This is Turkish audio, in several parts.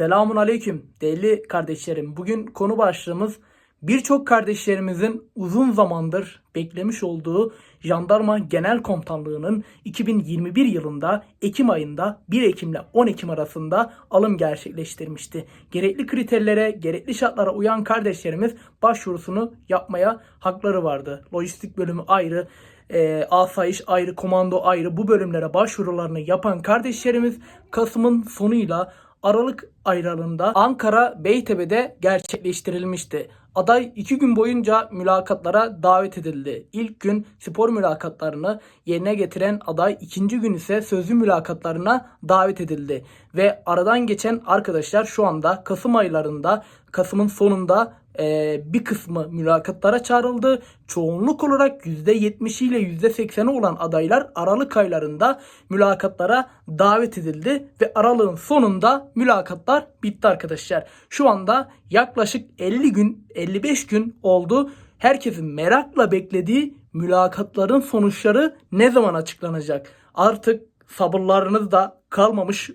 Selamun Aleyküm değerli kardeşlerim. Bugün konu başlığımız birçok kardeşlerimizin uzun zamandır beklemiş olduğu Jandarma Genel Komutanlığı'nın 2021 yılında Ekim ayında 1 Ekim ile 10 Ekim arasında alım gerçekleştirmişti. Gerekli kriterlere, gerekli şartlara uyan kardeşlerimiz başvurusunu yapmaya hakları vardı. Lojistik bölümü ayrı, e, asayiş ayrı, komando ayrı bu bölümlere başvurularını yapan kardeşlerimiz Kasım'ın sonuyla Aralık aylarında Ankara Beytepe'de gerçekleştirilmişti. Aday iki gün boyunca mülakatlara davet edildi. İlk gün spor mülakatlarını yerine getiren aday ikinci gün ise sözlü mülakatlarına davet edildi. Ve aradan geçen arkadaşlar şu anda Kasım aylarında Kasım'ın sonunda e, bir kısmı mülakatlara çağrıldı. Çoğunluk olarak %70 ile %80'i olan adaylar Aralık aylarında mülakatlara davet edildi ve Aralık'ın sonunda mülakatlar bitti arkadaşlar. Şu anda yaklaşık 50 gün 55 gün oldu. Herkesin merakla beklediği mülakatların sonuçları ne zaman açıklanacak? Artık sabırlarınız da kalmamış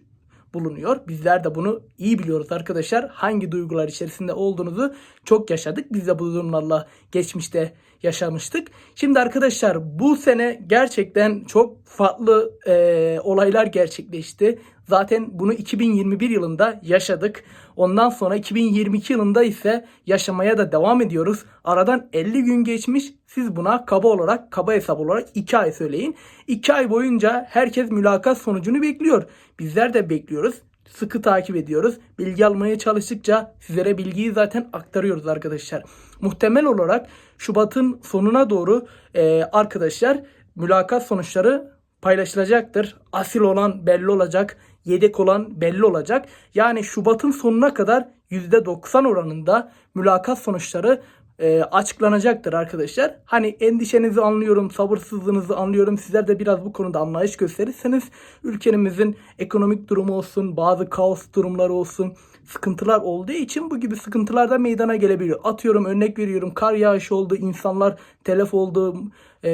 bulunuyor. Bizler de bunu iyi biliyoruz arkadaşlar. Hangi duygular içerisinde olduğunuzu çok yaşadık. Biz de bu durumlarla geçmişte yaşamıştık. Şimdi arkadaşlar bu sene gerçekten çok farklı e, olaylar gerçekleşti. Zaten bunu 2021 yılında yaşadık. Ondan sonra 2022 yılında ise yaşamaya da devam ediyoruz. Aradan 50 gün geçmiş. Siz buna kaba olarak, kaba hesap olarak 2 ay söyleyin. 2 ay boyunca herkes mülakat sonucunu bekliyor. Bizler de bekliyoruz. Sıkı takip ediyoruz. Bilgi almaya çalıştıkça sizlere bilgiyi zaten aktarıyoruz arkadaşlar. Muhtemel olarak Şubat'ın sonuna doğru e, arkadaşlar mülakat sonuçları paylaşılacaktır. Asil olan belli olacak, yedek olan belli olacak. Yani Şubat'ın sonuna kadar %90 oranında mülakat sonuçları e, açıklanacaktır arkadaşlar. Hani endişenizi anlıyorum, sabırsızlığınızı anlıyorum. Sizler de biraz bu konuda anlayış gösterirseniz ülkemizin ekonomik durumu olsun, bazı kaos durumları olsun, sıkıntılar olduğu için bu gibi sıkıntılar da meydana gelebiliyor. Atıyorum örnek veriyorum kar yağışı oldu, insanlar telef oldu, e,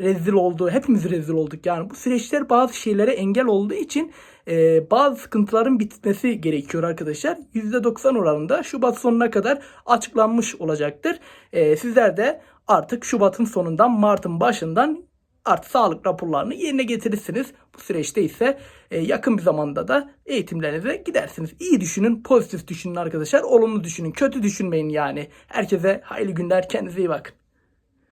rezil oldu. Hepimiz rezil olduk yani. Bu süreçler bazı şeylere engel olduğu için e, bazı sıkıntıların bitmesi gerekiyor arkadaşlar. %90 oranında Şubat sonuna kadar açıklanmış olacaktır. E, sizler de artık Şubat'ın sonundan Mart'ın başından artık sağlık raporlarını yerine getirirsiniz. Bu süreçte ise e, yakın bir zamanda da eğitimlerinize gidersiniz. İyi düşünün, pozitif düşünün arkadaşlar. Olumlu düşünün, kötü düşünmeyin yani. Herkese hayırlı günler, kendinize iyi bakın.